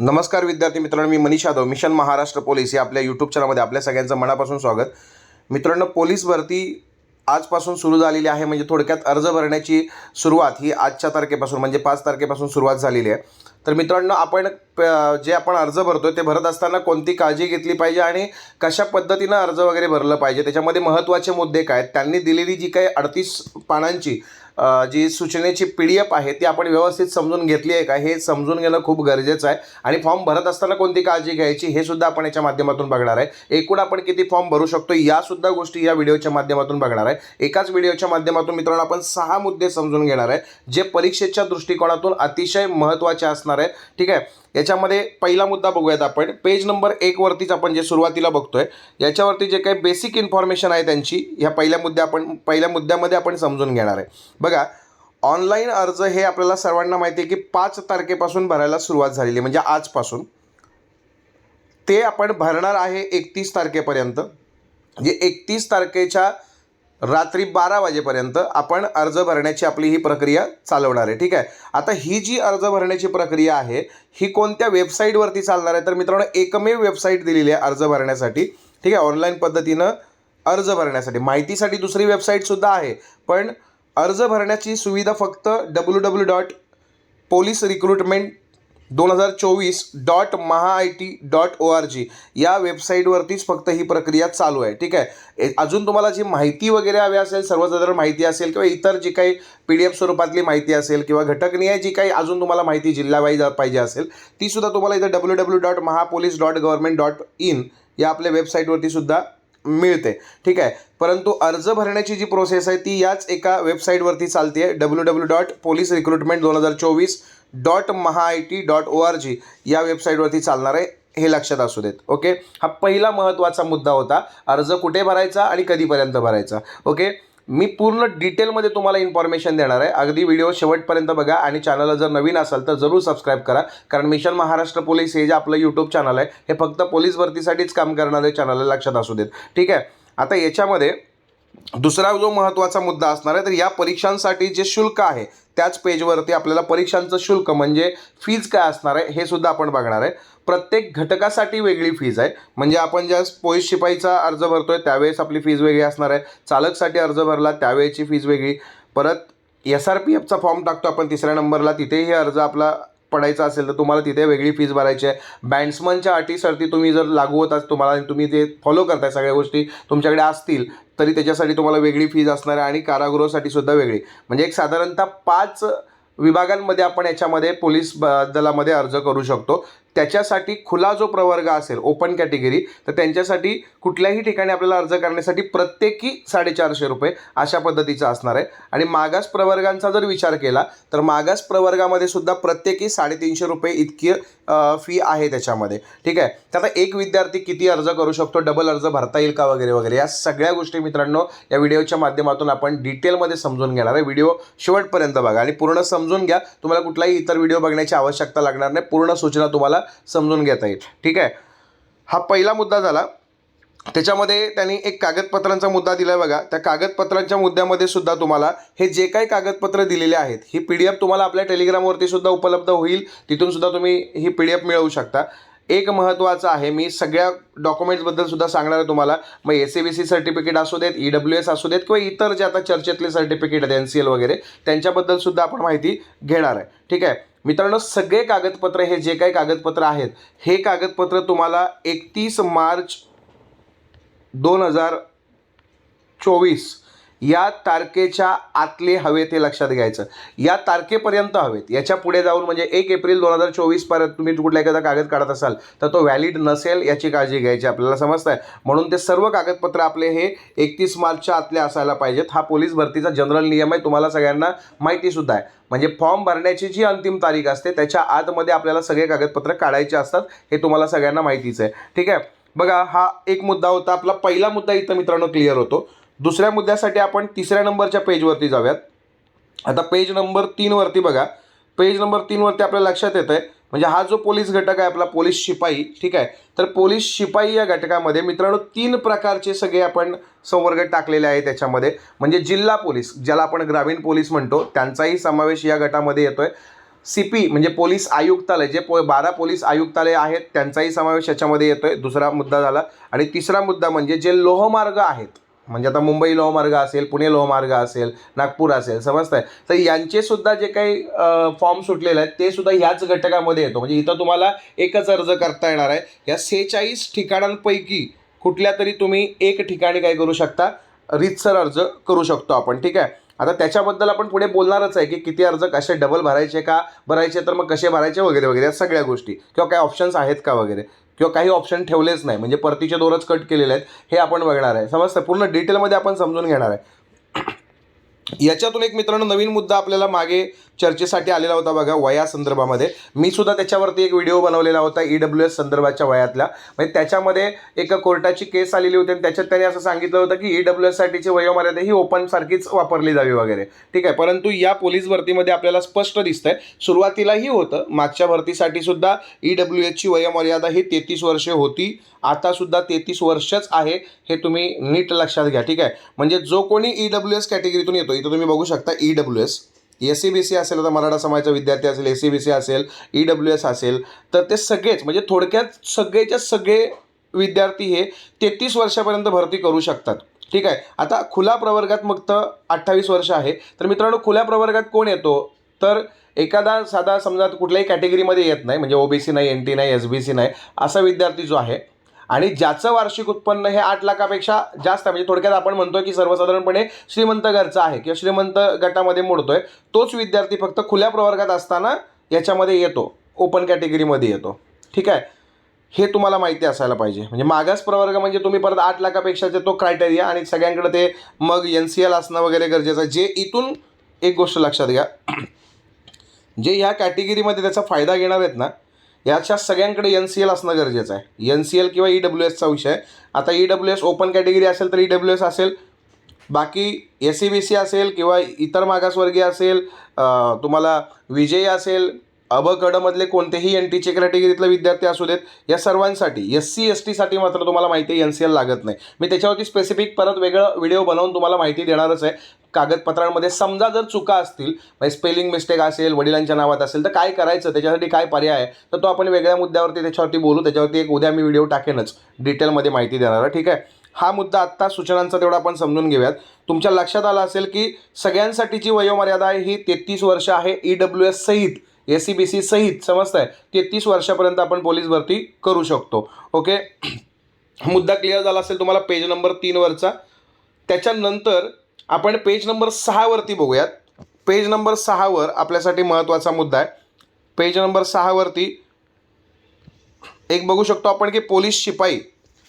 नमस्कार विद्यार्थी मित्रांनो मी मनीष यादव मिशन महाराष्ट्र पोलीस या आपल्या यूट्यूब चॅनलमध्ये आपल्या सगळ्यांचं मनापासून स्वागत. मित्रांनो पोलीस भरती आजपासून सुरू झालेली आहे. म्हणजे थोडक्यात अर्ज भरण्याची सुरुवात ही आजच्या तारखेपासून म्हणजे पाच तारखेपासून सुरुवात झालेली आहे. तर मित्रांनो आपण प- जे आपण अर्ज भरतो ते भरत असताना कोणती काळजी घेतली पाहिजे आणि कशा पद्धतीनं अर्ज वगैरे भरलं पाहिजे? त्याच्यामध्ये महत्त्वाचे मुद्दे काय आहेत? त्यांनी दिलेली जी काही अडतीस पानांची जी सूचनेची पी डी एफ आहे ती आपण व्यवस्थित समजून घेतली आहे का? हे समजून घेणं खूप गरजेचं आहे. आणि फॉर्म भरत असताना कोणती काळजी घ्यायची हे सुद्धा आपण याच्या माध्यमातून बघणार आहे. एकूण आपण किती फॉर्म भरू शकतो या सुद्धा गोष्टी या व्हिडिओच्या माध्यमातून बघणार आहे. एकाच व्हिडिओच्या माध्यमातून मित्रांनो आपण सहा मुद्दे समजून घेणार आहे जे परीक्षेच्या दृष्टिकोनातून अतिशय महत्त्वाचे असणार आहे. ठीक आहे? याच्यामध्ये पहिला मुद्दा बघूयात आपण. पेज नंबर एकवरतीच आपण जे सुरुवातीला बघतोय याच्यावरती जे काही बेसिक इन्फॉर्मेशन आहे त्यांची ह्या पहिल्या मुद्द्या आपण पहिल्या मुद्द्यामध्ये आपण समजून घेणार आहे. बघा ऑनलाईन अर्ज हे आपल्याला सर्वांना माहिती आहे की पाच तारखेपासून भरायला सुरुवात झालेली आहे म्हणजे आजपासून. ते आपण भरणार आहे एकतीस तारखेपर्यंत. म्हणजे एकतीस तारखेच्या रात्री बारा वाजेपर्यंत आपण अर्ज भरण्याची आपली ही प्रक्रिया चालवणार आहे. ठीक आहे? आता ही जी अर्ज भरण्याची प्रक्रिया आहे ही कोणत्या वेबसाईटवरती चालणार आहे? तर मित्रांनो एकमेव वेबसाईट दिलेली आहे अर्ज भरण्यासाठी. ठीक आहे? ऑनलाईन पद्धतीनं अर्ज भरण्यासाठी. माहितीसाठी दुसरी वेबसाईटसुद्धा आहे. पण अर्ज भरण्याची सुविधा फक्त W W dot police recruitment दोन हजार चोवीस dot Maha I T dot O R G या वेबसाईटवरतीच फक्त ही प्रक्रिया चालू आहे. ठीक आहे? ए- अजून तुम्हाला जी माहिती वगैरे हवी असेल सर्वसाधारण माहिती असेल किंवा इतर जी काही पी डी एफ स्वरूपातली माहिती असेल किंवा घटकनीय जी काही अजून तुम्हाला माहिती जिल्हावाईज पाहिजे असेल ती सुद्धा तुम्हाला इथं डब्ल्यू डब्ल्यू डॉट महापोलीस डॉट गव्हर्मेंट डॉट इन या आपल्या वेबसाईटवरती सुद्धा मिळते. ठीक आहे? परंतु अर्ज भरण्याची जी प्रोसेस आहे ती याच एका वेबसाईटवरती चालते आहे W W dot police recruitment दोन हजार चोवीस dot Maha I T dot O R G या वेबसाईटवरती चालणार आहे हे लक्षात असू देत ओके? हा पहिला महत्त्वाचा मुद्दा होता अर्ज कुठे भरायचा आणि कधीपर्यंत भरायचा ओके? मी पूर्ण डिटेलमध्ये तुम्हाला इन्फॉर्मेशन देणार आहे अगदी व्हिडिओ शेवटपर्यंत बघा आणि चॅनलला जर नवीन असाल तर जरूर सबस्क्राईब करा कारण मिशन महाराष्ट्र पोलीस हे जे आपलं यूट्यूब चॅनल आहे हे फक्त पोलीस भरतीसाठीच काम करणारे चॅनल लक्षात असू देत ठीक आहे? आता याच्यामध्ये दुसरा जो महत्त्वाचा मुद्दा असणार आहे तर या परीक्षांसाठी जे शुल्क आहे त्याच पेजवरती आपल्याला परीक्षांचं शुल्क म्हणजे फीज काय असणार आहे हे सुद्धा आपण बघणार आहे. प्रत्येक घटकासाठी वेगळी फीज आहे. म्हणजे आपण ज्या पोलीस शिपाईचा अर्ज आहे त्यावेळेस आपली फीज वेगळी असणार आहे. चालकसाठी अर्ज भरला त्यावेळेची फीज वेगळी. परत एस आर पी एफचा फॉर्म टाकतो आपण तिसऱ्या नंबरला तिथेही अर्ज आपला पडायचं असेल तर तुम्हाला तिथे वेगळी फीज भरायची आहे. बँड्समनच्या अटीसाठी तुम्ही जर लागू होत तुम्हाला तुम्ही ते फॉलो करताय सगळ्या गोष्टी तुमच्याकडे असतील तरी त्याच्यासाठी तुम्हाला वेगळी फीज असणार आहे आणि कारागृहासाठी सुद्धा वेगळी. म्हणजे एक साधारणतः पाच विभागांमध्ये आपण याच्यामध्ये पोलीस ब दलामध्ये अर्ज करू शकतो. त्याच्यासाठी खुला जो प्रवर्ग असेल ओपन कॅटेगरी तर त्यांच्यासाठी कुठल्याही ठिकाणी आपल्याला अर्ज करण्यासाठी प्रत्येकी साडेचारशे रुपये अशा पद्धतीचं असणार आहे. आणि मागास प्रवर्गांचा जर विचार केला तर मागास प्रवर्गामध्ये सुद्धा प्रत्येकी साडेतीनशे रुपये इतकी फी आहे त्याच्यामध्ये. ठीक आहे? तर आता एक विद्यार्थी किती अर्ज करू शकतो? डबल अर्ज भरता येईल का वगैरे वगैरे? या सगळ्या गोष्टी मित्रांनो या व्हिडिओच्या माध्यमातून आपण डिटेलमध्ये समजून घेणार आहे. व्हिडिओ शेवटपर्यंत बघा. आणि पूर्ण समजून घ्या. तुम्हाला कुठलाही इतर व्हिडिओ बघण्याची आवश्यकता लागणार नाही. पूर्ण सूचना तुम्हाला समजून घेता येईल ठीक आहे? हा पहिला मुद्दा झाला. त्याच्यामध्ये त्यांनी एक कागदपत्रांचा मुद्दा दिला आहे बघा. त्या कागदपत्रांच्या मुद्द्यामध्ये सुद्धा तुम्हाला हे जे काही कागदपत्र दिलेले आहेत ही पी डी एफ तुम्हाला आपल्या टेलिग्रामवरती सुद्धा उपलब्ध होईल. तिथून सुद्धा तुम्ही ही पी डी एफ मिळवू शकता. एक महत्त्वाचं आहे मी सगळ्या डॉक्युमेंट्सबद्दल सुद्धा सांगणार आहे तुम्हाला. मग S A B C certificate असू देत ई डब्ल्यू एस असू देत किंवा इतर जे आता चर्चेतले सर्टिफिकेट आहेत एन सी एल वगैरे त्यांच्याबद्दल सुद्धा आपण माहिती घेणार आहे. ठीक आहे? मित्रांनो सगळे कागदपत्र हे जे काही कागदपत्र आहेत हे कागदपत्र तुम्हाला एकतीस मार्च दोन हजार चोवीस या तारखेच्या आतले हवे ते लक्षात घ्यायचं. या तारखेपर्यंत हवेत. याच्यापुढे जाऊन म्हणजे एक एप्रिल दोन हजार चोवीसपर्यंत तुम्ही कुठला एखादा कागद काढत असाल तर तो व्हॅलिड नसेल याची काळजी घ्यायची आपल्याला समजत आहे म्हणून ते सर्व कागदपत्र आपले हे एकतीस मार्चच्या आतले असायला पाहिजेत. हा पोलीस भरतीचा जनरल नियम आहे तुम्हाला सगळ्यांना माहितीसुद्धा आहे. म्हणजे फॉर्म भरण्याची जी अंतिम तारीख असते त्याच्या आतमध्ये आपल्याला सगळे कागदपत्र काढायचे असतात हे तुम्हाला सगळ्यांना माहितीच आहे. ठीक आहे? बघा हा एक मुद्दा होता. आपला पहिला मुद्दा इथं मित्रांनो क्लिअर होतो. दुसऱ्या मुद्द्यासाठी आपण तिसऱ्या नंबरच्या पेजवरती जाऊयात. आता पेज नंबर तीनवरती बघा. पेज नंबर तीनवरती आपल्या लक्षात येतं आहे म्हणजे हा जो पोलीस घटक आहे आपला पोलीस शिपाई ठीक आहे? तर पोलीस शिपाई या घटकामध्ये मित्रांनो तीन प्रकारचे सगळे आपण संवर्ग टाकलेले आहे त्याच्यामध्ये. म्हणजे जिल्हा पोलीस ज्याला आपण ग्रामीण पोलीस म्हणतो त्यांचाही समावेश या गटामध्ये येतोय. सी पी म्हणजे पोलीस आयुक्तालय जे पो बारा पोलीस आयुक्तालय आहेत त्यांचाही समावेश याच्यामध्ये येतो आहे दुसरा मुद्दा झाला. आणि तिसरा मुद्दा म्हणजे जे लोहमार्ग आहेत म्हणजे आता मुंबई लोहमार्ग असेल पुणे लोहमार्ग असेल नागपूर असेल समजतंय? तर यांचेसुद्धा जे काही फॉर्म सुटलेले आहेत ते सुद्धा ह्याच घटकामध्ये येतो. म्हणजे इथं तुम्हाला एकच अर्ज करता येणार आहे. या सेहेचाळीस ठिकाणांपैकी कुठल्या तरी तुम्ही एक ठिकाणी काय करू शकता? रितसर अर्ज करू शकतो आपण ठीक आहे? आता त्याच्याबद्दल आपण पुढे बोलणारच आहे की किती अर्ज कसे डबल भरायचे का? भरायचे तर मग कसे भरायचे? वगैरे वगैरे या सगळ्या गोष्टी. किंवा काही ऑप्शन्स आहेत का वगैरे? किंवा काही ऑप्शन ठेवलेच नाही. म्हणजे परतीचे दोरच कट केलेले आहेत. हे आपण बघणार आहे. समजतं पूर्ण डिटेलमध्ये आपण समजून घेणार आहे. याच्यातून एक मित्रांनो नवीन मुद्दा आपल्याला मागे चर्चेसाठी आलेला होता बघा वया संदर्भामध्ये. मी सुद्धा त्याच्यावरती एक व्हिडिओ बनवलेला होता ई डब्ल्यू एस संदर्भाच्या वयातल्या म्हणजे त्याच्यामध्ये एक कोर्टाची केस आलेली होती आणि त्याच्यात त्यांनी असं सांगितलं होतं की ई डब्ल्यू एससाठीची वयोमर्यादा ही ओपनसारखीच वापरली जावी वगैरे. ठीक आहे परंतु या पोलीस भरतीमध्ये आपल्याला स्पष्ट दिसतंय सुरुवातीलाही होतं. मागच्या भरतीसाठी सुद्धा ई डब्ल्यू एसची वयोमर्यादा ही तेहतीस वर्षे होती. आता सुद्धा तेहतीस वर्षच आहे हे तुम्ही नीट लक्षात घ्या. ठीक आहे म्हणजे जो कोणी ई डब्ल्यू एस कॅटेगरीतून येतो इथं तुम्ही बघू शकता E W S S C B C असेल आता मराठा समाजाचा विद्यार्थी असेल एस सी बी सी असेल ई डब्ल्यू एस असेल तर ते सगळेच म्हणजे थोडक्यात सगळेच्या सगळे विद्यार्थी हे तेहतीस वर्षापर्यंत भरती करू शकतात. ठीक आहे? आता खुला प्रवर्गात फक्त अठ्ठावीस वर्ष आहे. तर मित्रांनो खुल्या प्रवर्गात कोण येतो? तर एखादा साधा समजा कुठल्याही कॅटेगरीमध्ये येत नाही म्हणजे ओबीसी नाही एन टी नाही एस बी सी नाही असा विद्यार्थी जो आहे आणि ज्याचं वार्षिक उत्पन्न हे आठ लाखापेक्षा जास्त आहे म्हणजे थोडक्यात आपण म्हणतोय की सर्वसाधारणपणे श्रीमंत घरचा आहे किंवा श्रीमंत गटामध्ये मोडतोय तोच विद्यार्थी फक्त खुल्या प्रवर्गात असताना याच्यामध्ये येतो ओपन कॅटेगरीमध्ये येतो. ठीक आहे? हे तुम्हाला माहिती असायला पाहिजे. म्हणजे मागास प्रवर्ग म्हणजे तुम्ही परत आठ लाखापेक्षाचे तो क्रायटेरिया आणि सगळ्यांकडे ते मग एन सी एल असणं वगैरे गरजेचं आहे. जे इथून एक गोष्ट लक्षात घ्या. जे ह्या कॅटेगरीमध्ये त्याचा फायदा घेणार आहेत ना याच्या सगळ्यांकडे एन सी एल असणं गरजेचं आहे. एन सी एल किंवा ई डब्ल्यू एसचा विषय आता E W S open category असेल तर ई डब्ल्यू एस असेल. बाकी एस सी बी सी असेल किंवा इतर मागासवर्गीय असेल तुम्हाला विजयी असेल अब कडमधले कोणतेही एन टीचे कॅटेगरीतले विद्यार्थी असू देत या सर्वांसाठी एस सी एस टीसाठी मात्र तुम्हाला माहिती आहे एन सी एल लागत नाही. मी त्याच्यावरती स्पेसिफिक परत वेगळं व्हिडिओ बनवून तुम्हाला माहिती देणारच आहे. कागदपत्रांमध्ये समजा जर चुका असतील म्हणजे स्पेलिंग मिस्टेक असेल वडिलांच्या नावात असेल तर काय करायचं? त्याच्यासाठी काय पर्याय? आहे तर तो आपण वेगळ्या मुद्द्यावरती त्याच्यावरती बोलू. त्याच्यावरती एक उद्या मी व्हिडिओ टाकेनच. डिटेलमध्ये माहिती देणारा ठीक आहे? हा मुद्दा आत्ता सूचनांचा तेवढा आपण समजून घेऊयात. तुमच्या लक्षात आलं असेल की सगळ्यांसाठीची वयोमर्यादा आहे ही तेहतीस वर्ष आहे. ई डब्ल्यू एस सहित एस सी बी सी सहित समजतंय? तेहतीस वर्षापर्यंत आपण पोलीस भरती करू शकतो. ओके मुद्दा क्लिअर झाला असेल तुम्हाला पेज नंबर तीनवरचा त्याच्यानंतर आपण पेज नंबर सहावरती बघूयात. पेज नंबर सहावर आपल्यासाठी महत्त्वाचा मुद्दा आहे. पेज नंबर सहावरती एक बघू शकतो आपण की पोलीस शिपाई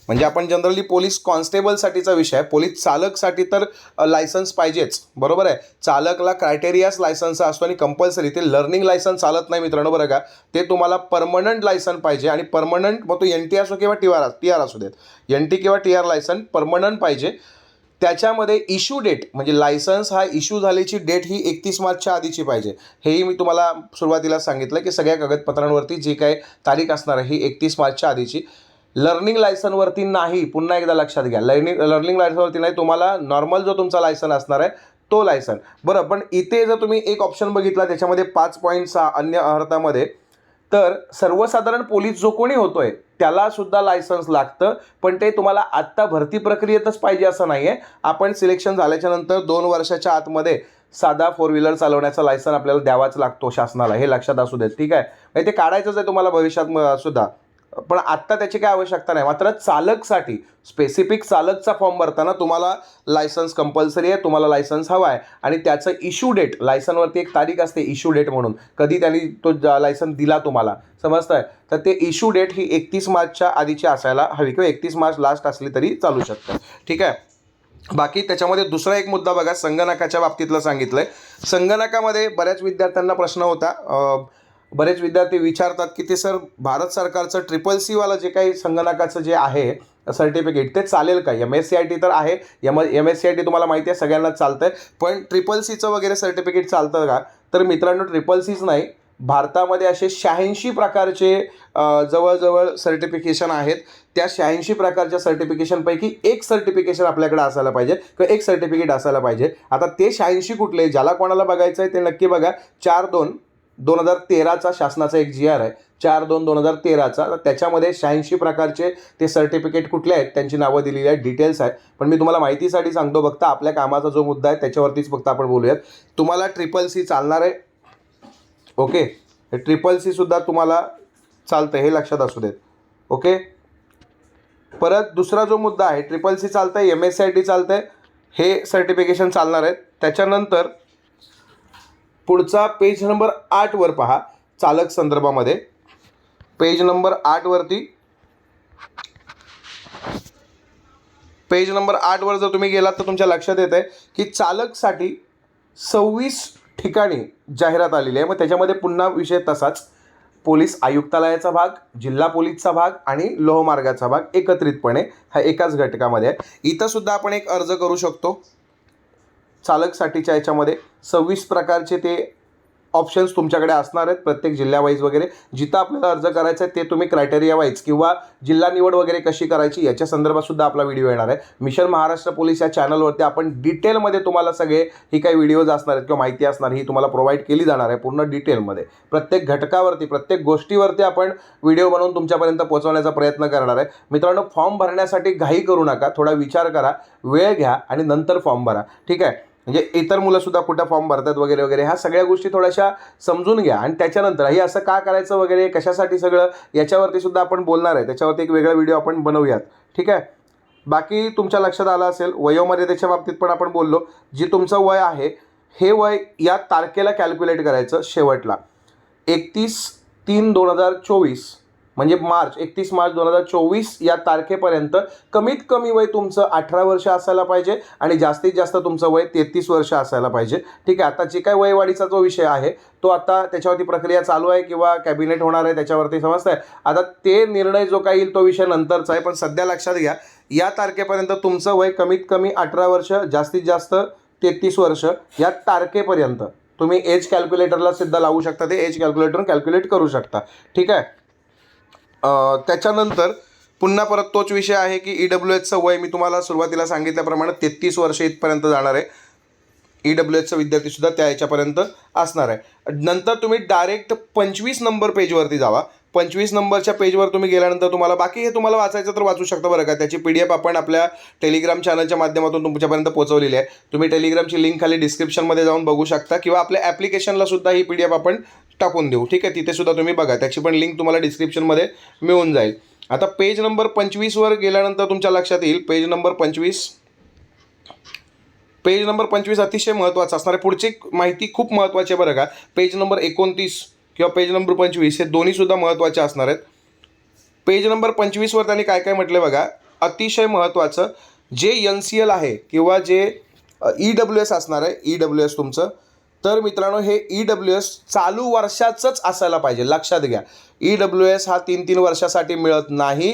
म्हणजे आपण जनरली पोलीस कॉन्स्टेबलसाठीचा विषय आहे. पोलीस चालकसाठी तर लायसन्स पाहिजेच. बरोबर आहे? चालकला क्रायटेरियाच लायसन्स असतो आणि कंपल्सरी ते लर्निंग लायसन्स चालत नाही मित्रांनो बरं का. ते तुम्हाला परमनंट लायसन पाहिजे आणि परमनंट मग तो एन टी असो किंवा टी आर टी आर असू देत. एन टी किंवा टी आर लायसन परमनंट पाहिजे. त्याच्यामध्ये इश्यू डेट म्हणजे लायसन्स हा इश्यू झाल्याची डेट ही एकतीस मार्चच्या आधीची पाहिजे. हेही मी तुम्हाला सुरुवातीला सांगितलं की सगळ्या कागदपत्रांवरती जी काही तारीख असणार आहे ही एकतीस मार्चच्या आधीची. लर्निंग लायसनवरती नाही पुन्हा एकदा लक्षात घ्या. लर्निंग लर्निंग लायसनवरती नाही तुम्हाला नॉर्मल जो तुमचा लायसन असणार आहे तो लायसन बरं पण इथे जर तुम्ही एक ऑप्शन बघितला त्याच्यामध्ये पाच पॉईंट सहा अन्य अर्थामध्ये तर सर्वसाधारण पोलीस जो कोणी होतोय त्याला सुद्धा लायसन्स लागतं पण ते तुम्हाला आत्ता भरती प्रक्रियेतच पाहिजे असं नाही आहे आपण सिलेक्शन झाल्याच्यानंतर दोन वर्षाच्या आतमध्ये साधा फोर व्हीलर चालवण्याचा लायसन आपल्याला द्यावाच लागतो शासनाला. हे लक्षात असू देत. ठीक आहे? म्हणजे ते काढायचंच आहे तुम्हाला भविष्यात सुद्धा. पण आत्ता त्याची काय आवश्यकता नाही. मात्र चालकसाठी स्पेसिफिक चालकचा फॉर्म भरताना तुम्हाला लायसन्स कंपल्सरी आहे तुम्हाला लायसन्स हवा आहे आणि त्याचं इश्यू डेट लायसनवरती एक तारीख असते इश्यू डेट म्हणून. कधी त्यांनी तो लायसन दिला तुम्हाला. समजतंय? तर ते इश्यू डेट ही एकतीस मार्चच्या आधीची असायला हवी किंवा एकतीस मार्च लास्ट असली तरी चालू शकतं. ठीक आहे? बाकी त्याच्यामध्ये दुसरा एक मुद्दा बघा संगणकाच्या बाबतीतलं सांगितलं आहे संगणकामध्ये बऱ्याच विद्यार्थ्यांना प्रश्न होता. बरेच विद्यार्थी विचारतात की ते सर भारत सरकारचं ट्रिपल सीवालं जे काही संगणकाचं जे आहे सर्टिफिकेट ते चालेल का? M S C I T तर आहे. M M S C I T तुम्हाला माहिती आहे सगळ्यांनाच आहे पण ट्रिपल सीचं वगैरे सर्टिफिकेट चालतं का? तर मित्रांनो ट्रिपल सीच नाही. भारतामध्ये असे शहाऐंशी प्रकारचे जवळजवळ सर्टिफिकेशन आहेत. त्या शहाऐंशी प्रकारच्या सर्टिफिकेशनपैकी एक सर्टिफिकेशन आपल्याकडे असायला पाहिजे किंवा एक सर्टिफिकेट असायला पाहिजे. आता ते शहाऐंशी कुठले? ज्याला कोणाला बघायचं आहे ते नक्की बघा. चार दोन दोन हजार तेराचा शासनाचा एक जी आर आहे. चार दोन दोन हजार तेराचा. तर त्याच्यामध्ये शहाऐंशी प्रकारचे ते सर्टिफिकेट कुठले आहेत त्यांची नावं दिलेली आहेत डिटेल्स आहेत. पण मी तुम्हाला माहितीसाठी सांगतो फक्त आपल्या कामाचा जो मुद्दा आहे त्याच्यावरतीच फक्त आपण बोलूयात. तुम्हाला ट्रिपल सी चालणार आहे. ओके ट्रिपल सी सुद्धा तुम्हाला चालतं हे लक्षात असू देत. ओके परत दुसरा जो मुद्दा आहे ट्रिपल सी चालतं आहे M S C I T चालतं आहे हे सर्टिफिकेशन चालणार आहेत. त्याच्यानंतर पुढचा पेज नंबर आठवर पहा चालक संदर्भामध्ये. पेज नंबर आठवरती पेज नंबर आठवर जर तुम्ही गेलात तर तुमच्या लक्षात येत आहे की चालकसाठी सव्वीस ठिकाणी जाहिरात आलेली आहे. मग त्याच्यामध्ये पुन्हा विषय तसाच. पोलीस आयुक्तालयाचा भाग जिल्हा पोलीसचा भाग आणि लोहमार्गाचा भाग एकत्रितपणे हा एकाच घटकामध्ये आहे. इथंसुद्धा आपण एक अर्ज करू शकतो. चालकसाठीच्या याच्यामध्ये सव्वीस प्रकारचे ते ऑप्शन्स तुमच्याकडे असणार आहेत प्रत्येक जिल्ह्यावाईज वगैरे. जिथं आपल्याला अर्ज करायचा आहे ते तुम्ही क्रायटेरिया वाईज किंवा जिल्हा निवड वगैरे कशी करायची याच्या संदर्भात सुद्धा आपला व्हिडिओ येणार आहे. मिशन महाराष्ट्र पोलीस या चॅनलवरती आपण डिटेलमध्ये तुम्हाला सगळे ही काही व्हिडिओज असणार आहेत किंवा माहिती असणार ही तुम्हाला प्रोव्हाइड केली जाणार आहे पूर्ण डिटेलमध्ये प्रत्येक घटकावरती प्रत्येक गोष्टीवरती आपण व्हिडिओ बनवून तुमच्यापर्यंत पोहोचवण्याचा प्रयत्न करणार आहे. मित्रांनो फॉर्म भरण्यासाठी घाई करू नका थोडा विचार करा वेळ घ्या आणि नंतर फॉर्म भरा. ठीक आहे? म्हणजे इतर मुलंसुद्धा कुठं फॉर्म भरतात वगैरे वगैरे ह्या सगळ्या गोष्टी थोड्याशा समजून घ्या. आणि त्याच्यानंतर हे असं का करायचं वगैरे कशासाठी सगळं याच्यावरती सुद्धा आपण बोलणार आहे. त्याच्यावरती एक वेगळा व्हिडिओ आपण बनवूयात. ठीक आहे? बाकी तुमच्या लक्षात आलं असेल वयोमर्यादेच्या बाबतीत पण आपण बोललो. जे तुमचं वय आहे हे वय या तारखेला कॅल्क्युलेट करायचं शेवटला. एकतीस तीन दोन हजार चोवीस. म्हणजे मार्च एकतीस मार्च दोन हजार चोवीस या तारखेपर्यंत कमीत कमी वय तुमचं अठरा वर्ष असायला पाहिजे आणि जास्तीत जास्त तुमचं वय तेहतीस वर्ष असायला पाहिजे. ठीक आहे आता जे काय वयवाढीचा जो विषय आहे तो आता त्याच्यावरती प्रक्रिया चालू आहे किंवा कॅबिनेट होणार आहे त्याच्यावरती समजतंय. आता ते निर्णय जो काय येईल तो विषय नंतरचा आहे पण सध्या लक्षात घ्या या तारखेपर्यंत तुमचं वय कमीत कमी अठरा वर्ष जास्तीत जास्त तेहतीस वर्ष या तारखेपर्यंत तुम्ही एज कॅल्क्युलेटरला सुद्धा लावू शकता ते एज कॅल्क्युलेटर कॅल्क्युलेट करू शकता. ठीक आहे? त्याच्यानंतर पुन्हा परत तोच विषय आहे की ई डब्ल्यू एचचं वय मी तुम्हाला सुरुवातीला सांगितल्याप्रमाणे तेहतीस वर्ष इथपर्यंत जाणार आहे. ई डब्ल्यू एचचा विद्यार्थीसुद्धा त्या याच्यापर्यंत असणार आहे. नंतर तुम्ही डायरेक्ट पंचवीस नंबर पेजवरती जावा. पंचवीस नंबरच्या पेजवर तुम्ही गेल्यानंतर तुम्हाला बाकी हे तुम्हाला वाचायचं तर वाचू शकता बरं का. त्याची पी डी एफ आपण आपल्या टेलिग्राम चॅनलच्या माध्यमातून तुमच्यापर्यंत पोहोचवलेली आहे. तुम्ही टेलिग्रामची लिंक खाली डिस्क्रिप्शनमध्ये जाऊन बघू शकता किंवा आपल्या ॲप्लिकेशनला सुद्धा ही पी डी एफ आपण टाकून देऊ. ठीक आहे? तिथे सुद्धा तुम्ही बघा. त्याची पण लिंक तुम्हाला डिस्क्रिप्शनमध्ये मिळून जाईल. आता पेज नंबर पंचवीसवर गेल्यानंतर तुमच्या लक्षात येईल. पेज नंबर पंचवीस. पेज नंबर पंचवीस अतिशय महत्त्वाचं असणार आहे. पुढची माहिती खूप महत्त्वाची आहे बरं का. पेज नंबर एकोणतीस. किंवा पेज नंबर पंचवीस हे दोन्हीसुद्धा महत्त्वाचे असणार आहेत. पेज नंबर पंचवीसवर त्यांनी काय काय म्हटलं बघा? अतिशय महत्त्वाचं जे एन सी एल आहे किंवा जे ई डब्ल्यू एस असणार आहे ई डब्ल्यू एस तुमचं तर मित्रांनो हे ई डब्ल्यू एस चालू वर्षाचंच असायला पाहिजे. लक्षात घ्या. ई डब्ल्यू एस हा तीन तीन वर्षासाठी मिळत नाही.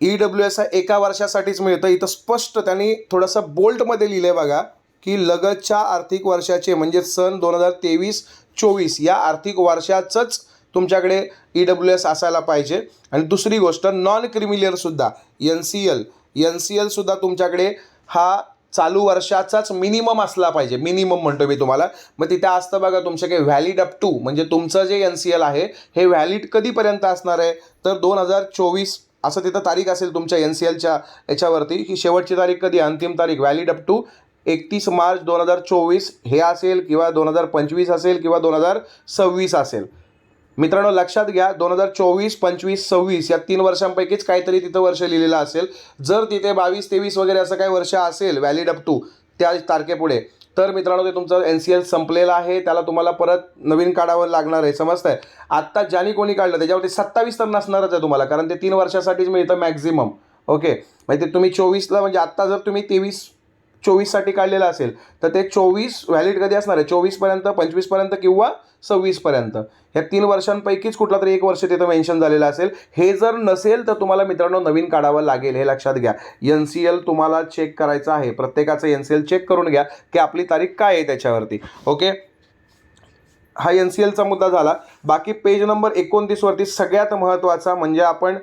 ई डब्ल्यू एस हा एका वर्षासाठीच मिळतं. इथं स्पष्ट त्यांनी थोडंसं बोल्टमध्ये लिहिलं आहे बघा की लगतच्या आर्थिक वर्षाचे म्हणजे सन दोन हजार तेवीस चोवीस या आर्थिक वर्षाचंच तुमच्याकडे ई डब्ल्यू एस असायला पाहिजे. आणि दुसरी गोष्ट non क्रिमिलियरसुद्धा N C L N C एलसुद्धा तुमच्याकडे हा चालू वर्षाचाच मिनिमम असला पाहिजे. मिनिमम म्हणतो मी तुम्हाला. मग तिथे असतं बघा तुमचं काही व्हॅलिड अप टू म्हणजे तुमचं जे एन सी एल आहे हे व्हॅलिड कधीपर्यंत असणार आहे? तर दोन हजार चोवीस असं तिथं तारीख असेल तुमच्या एन सी एलच्या याच्यावरती की शेवटची तारीख कधी अंतिम तारीख व्हॅलिड अप टू एकतीस मार्च दोन हजार चोवीस हे असेल किंवा दोन हजार पंचवीस असेल किंवा दोन हजार सव्वीस असेल. मित्रांनो लक्षात घ्या दोन हजार चोवीस पंचवीस सव्वीस या तीन वर्षांपैकीच काहीतरी तिथं वर्ष लिहिलेलं असेल. जर तिथे बावीस तेवीस वगैरे असं काही वर्ष असेल व्हॅलिड अप टू त्या तारखेपुढे तर मित्रांनो ते तुमचं एन सी एल संपलेलं आहे. त्याला तुम्हाला परत नवीन काढावं लागणार आहे. समजतंय? आत्ता ज्याने कोणी काढलं त्याच्यावरती सत्तावीस तर नसणारच आहे तुम्हाला कारण ते तीन वर्षासाठीच मिळतं मॅक्झिमम ओके म्हणजे तुम्ही चोवीसला म्हणजे आत्ता जर तुम्ही तेवीस चोवीससाठी काढलेलं असेल तर ते चोवीस व्हॅलिड कधी असणार आहे? चोवीसपर्यंत पंचवीसपर्यंत किंवा सव्वीसपर्यंत? ह्या तीन वर्षांपैकीच कुठला तरी एक वर्ष तिथं मेन्शन झालेलं असेल. हे जर नसेल तर तुम्हाला मित्रांनो नवीन काढावं लागेल हे लक्षात घ्या. एन सी एल तुम्हाला चेक करायचं आहे. प्रत्येकाचं एन सी एल चेक करून घ्या की आपली तारीख काय आहे त्याच्यावरती. ओके हा एन सी एलचा मुद्दा झाला. बाकी पेज नंबर एकोणतीसवरती सगळ्यात महत्त्वाचा म्हणजे आपण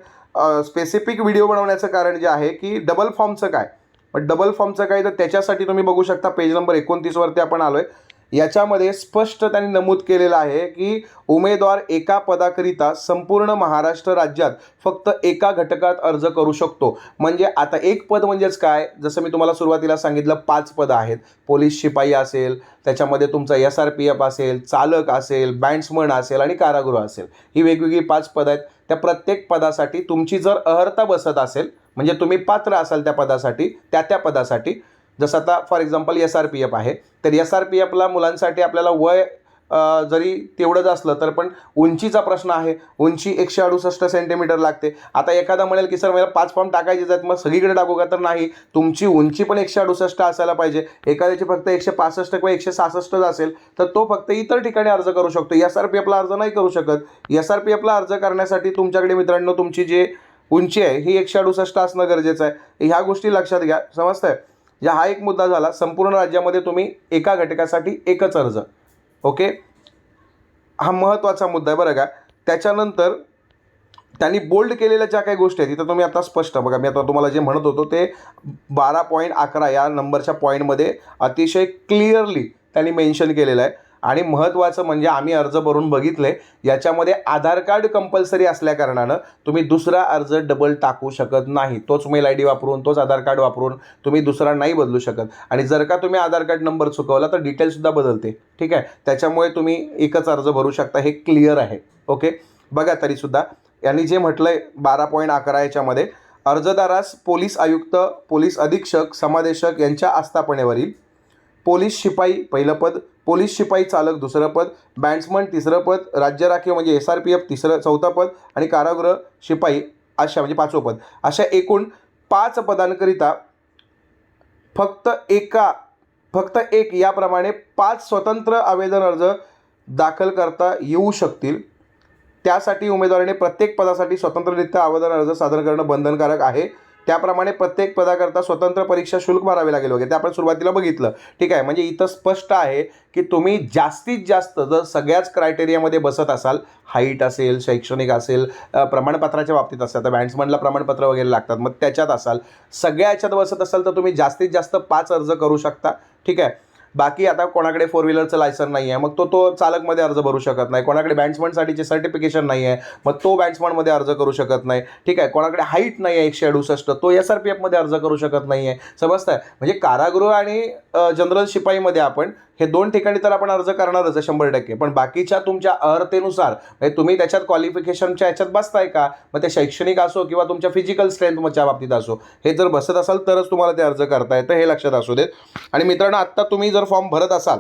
स्पेसिफिक व्हिडिओ बनवण्याचं कारण जे आहे की डबल फॉर्मचं काय? पण डबल फॉर्मचं काय? तर त्याच्यासाठी तुम्ही बघू शकता पेज नंबर एकोणतीसवरती आपण आलो आहे याच्यामध्ये स्पष्ट त्यांनी नमूद केलेलं आहे की उमेदवार एका पदाकरिता संपूर्ण महाराष्ट्र राज्यात फक्त एका घटकात अर्ज करू शकतो. म्हणजे आता एक पद म्हणजेच काय? जसं मी तुम्हाला सुरुवातीला सांगितलं पाच पदं आहेत. पोलीस शिपाई असेल त्याच्यामध्ये तुमचा एस आर पी एफ असेल चालक असेल बँड्समन असेल आणि कारागृह असेल. ही वेगवेगळी पाच पदं आहेत. त्या प्रत्येक पदासाठी तुमची जर अहर्ता बसत असेल म्हणजे तुम्ही पात्र असाल त्या पदासाठी त्या त्या पदासाठी. जसं आता for example S R P F आहे. तर एस आर पी एफला मुलांसाठी आपल्याला वय जरी तेवढंच असलं तर पण उंचीचा प्रश्न आहे. उंची एकशे अडुसष्ट सेंटीमीटर लागते. आता एखादा म्हणेल की सर मला पाच फॉर्म टाकायचे आहेत. मग सगळीकडे टाकू का? तर नाही. तुमची उंची पण एकशे अडुसष्ट असायला पाहिजे. एखाद्याची फक्त एकशे पासष्ट किंवा एकशे सहासष्टच असेल तर तो फक्त इतर ठिकाणी अर्ज करू शकतो. एस आर पी एफला अर्ज नाही करू शकत. एस आर पी एफला अर्ज करण्यासाठी तुमच्याकडे मित्रांनो तुमची जे उंची आहे ही एकशे अडुसष्ट असणं गरजेचं आहे. ह्या गोष्टी लक्षात घ्या. समजतंय? या हा एक मुद्दा झाला. संपूर्ण राज्यामध्ये तुम्ही एका घटकासाठी एकच अर्ज. ओके? हा महत्त्वाचा मुद्दा आहे बरं का. त्याच्यानंतर त्यांनी बोल्ड केलेल्या ज्या काही गोष्टी आहेत तिथं तुम्ही आता स्पष्ट बघा. मी आता तुम्हाला जे म्हणत होतो ते बारा पॉईंट अकरा या नंबरच्या पॉईंटमध्ये अतिशय क्लिअरली त्यांनी मेन्शन केलेलं आहे. आणि महत्त्वाचं म्हणजे आम्ही अर्ज भरून बघितले याच्यामध्ये आधार कार्ड कंपल्सरी असल्याकारणानं तुम्ही दुसरा अर्ज डबल टाकू शकत नाही. तोच मेल आय डी वापरून तोच आधार कार्ड वापरून तुम्ही दुसरा नाही बदलू शकत. आणि जर का तुम्ही आधार कार्ड नंबर चुकवला तर डिटेलसुद्धा बदलते. ठीक आहे? त्याच्यामुळे तुम्ही एकच अर्ज भरू शकता हे क्लिअर आहे. ओके? बघा तरीसुद्धा यांनी जे म्हटलं आहे बारा पॉईंट अकरा याच्यामध्ये अर्जदारास पोलीस आयुक्त पोलीस अधीक्षक समादेशक यांच्या आस्थापनेवरील पोलीस शिपाई पहिलं पद पोलीस शिपाई चालक दुसरं पद बँड्समन तिसरं पद राज्य राखीव म्हणजे एस आर पी एफ तिसरं चौथं पद आणि कारागृह शिपाई अशा म्हणजे पाचवं पद. अशा एकूण पाच पदांकरिता फक्त एका फक्त एक याप्रमाणे पाच स्वतंत्र आवेदन अर्ज दाखल करता येऊ शकतील. त्यासाठी उमेदवाराने प्रत्येक पदासाठी स्वतंत्ररित्या आवेदन अर्ज सादर करणं बंधनकारक आहे. त्याप्रमाणे प्रत्येक पदाकरता स्वतंत्र परीक्षा शुल्क भरावे लागेल वगैरे. ते आपण सुरुवातीला बघितलं. ठीक आहे. म्हणजे इथं स्पष्ट आहे की तुम्ही जास्तीत जास्त जर सगळ्याच क्रायटेरियामध्ये बसत असाल हाईट असेल शैक्षणिक असेल प्रमाणपत्राच्या बाबतीत असेल तर बँड्समनला प्रमाणपत्र वगैरे लागतात मग त्याच्यात असाल. सगळ्या याच्यात बसत असाल तर तुम्ही जास्तीत जास्त पाच अर्ज करू शकता. ठीक आहे. बाकी आता कोणाकडे फोर व्हीलरचं लायसन नाही आहे मग तो तो चालकमध्ये अर्ज भरू शकत नाही. कोणाकडे बँड्समनसाठीचे सर्टिफिकेशन नाही आहे मग तो बँड्समनमध्ये अर्ज करू शकत नाही. ठीक आहे कोणाकडे हाईट नाही आहे एकशे अडुसष्ट तो एस आर पी एफमध्ये अर्ज करू शकत नाही आहे समजताय? म्हणजे कारागृह आणि जनरल शिपाईमध्ये आपण हे दोन ठिकाणी तर आपण अर्ज करणारच आहे शंभर टक्के. पण बाकीच्या तुमच्या अर्हतेनुसार म्हणजे तुम्ही त्याच्यात क्वालिफिकेशनच्या याच्यात बसताय का? मग ते शैक्षणिक असो किंवा तुमच्या फिजिकल स्ट्रेंथच्या बाबतीत असो. हे जर बसत असाल तरच तुम्हाला ते अर्ज करता येतं हे लक्षात असू देत. आणि मित्रांनो आत्ता तुम्ही जर फॉर्म भरत असाल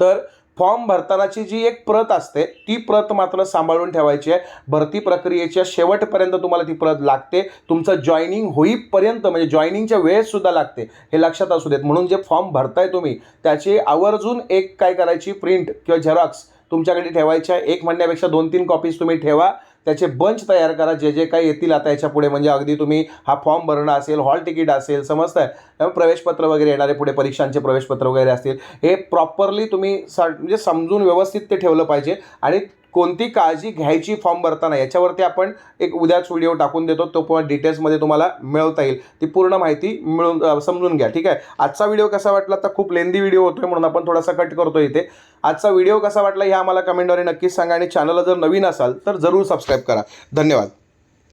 तर फॉर्म भरतानाची जी एक प्रत असते ती प्रत मात्र सांभाळून ठेवायची आहे. भरती प्रक्रियेच्या शेवटपर्यंत तुम्हाला ती प्रत लागते. तुमचं जॉईनिंग होईपर्यंत म्हणजे जॉईनिंगच्या वेळेससुद्धा लागते. हे लक्षात असू देत. म्हणून जे फॉर्म भरताय तुम्ही त्याची आवर्जून एक काय करायची? प्रिंट किंवा झेरॉक्स तुमच्याकडे ठेवायच्या एक म्हणण्यापेक्षा दोन तीन कॉपीज तुम्ही ठेवा. त्याचे बंच तयार करा. जे जे काही येतील आता याच्यापुढे म्हणजे अगदी तुम्ही हा फॉर्म भरणं असेल हॉल तिकीट असेल समजतंय? त्यामुळे प्रवेशपत्र वगैरे येणारे पुढे परीक्षांचे प्रवेशपत्र वगैरे असतील. हे प्रॉपरली तुम्ही सा म्हणजे समजून व्यवस्थित ते ठेवलं पाहिजे. आणि कोणती काळजी घ्यायची फॉर्म भरताना? याच्यावरती आपण एक उद्याच व्हिडिओ टाकून देतो. तो पण डिटेल्समध्ये तुम्हाला मिळवता येईल. ती पूर्ण माहिती मिळून समजून घ्या. ठीक आहे? आजचा व्हिडिओ कसा वाटला? तर खूप लेंदी व्हिडिओ होतोय म्हणून आपण थोडासा कट करतो इथे. आजचा व्हिडिओ कसा वाटला? हे आम्हाला कमेंटद्वारे नक्कीच सांगा. आणि चॅनलला जर नवीन असाल तर जरूर सबस्क्राईब करा. धन्यवाद.